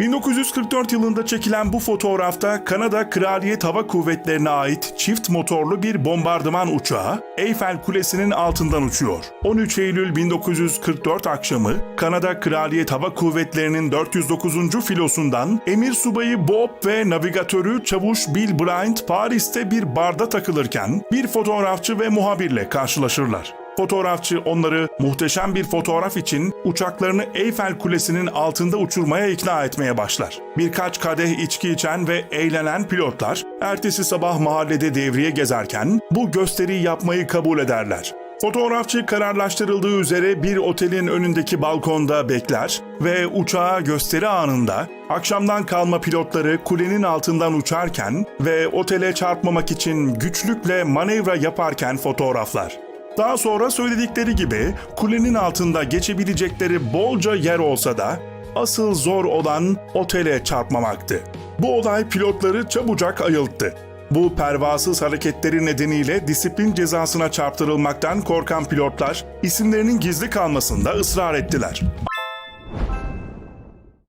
1944 yılında çekilen bu fotoğrafta Kanada Kraliyet Hava Kuvvetleri'ne ait çift motorlu bir bombardıman uçağı Eyfel Kulesi'nin altından uçuyor. 13 Eylül 1944 akşamı Kanada Kraliyet Hava Kuvvetleri'nin 409. filosundan Emir Subayı Bob ve navigatörü Çavuş Bill Bryant Paris'te bir barda takılırken bir fotoğrafçı ve muhabirle karşılaşırlar. Fotoğrafçı onları muhteşem bir fotoğraf için uçaklarını Eyfel Kulesi'nin altında uçurmaya ikna etmeye başlar. Birkaç kadeh içki içen ve eğlenen pilotlar ertesi sabah mahallede devriye gezerken bu gösteriyi yapmayı kabul ederler. Fotoğrafçı kararlaştırıldığı üzere bir otelin önündeki balkonda bekler ve uçağa gösteri anında akşamdan kalma pilotları kulenin altından uçarken ve otele çarpmamak için güçlükle manevra yaparken fotoğraflar. Daha sonra söyledikleri gibi kulenin altında geçebilecekleri bolca yer olsa da asıl zor olan otele çarpmamaktı. Bu olay pilotları çabucak ayılttı. Bu pervasız hareketleri nedeniyle disiplin cezasına çarptırılmaktan korkan pilotlar isimlerinin gizli kalmasında ısrar ettiler.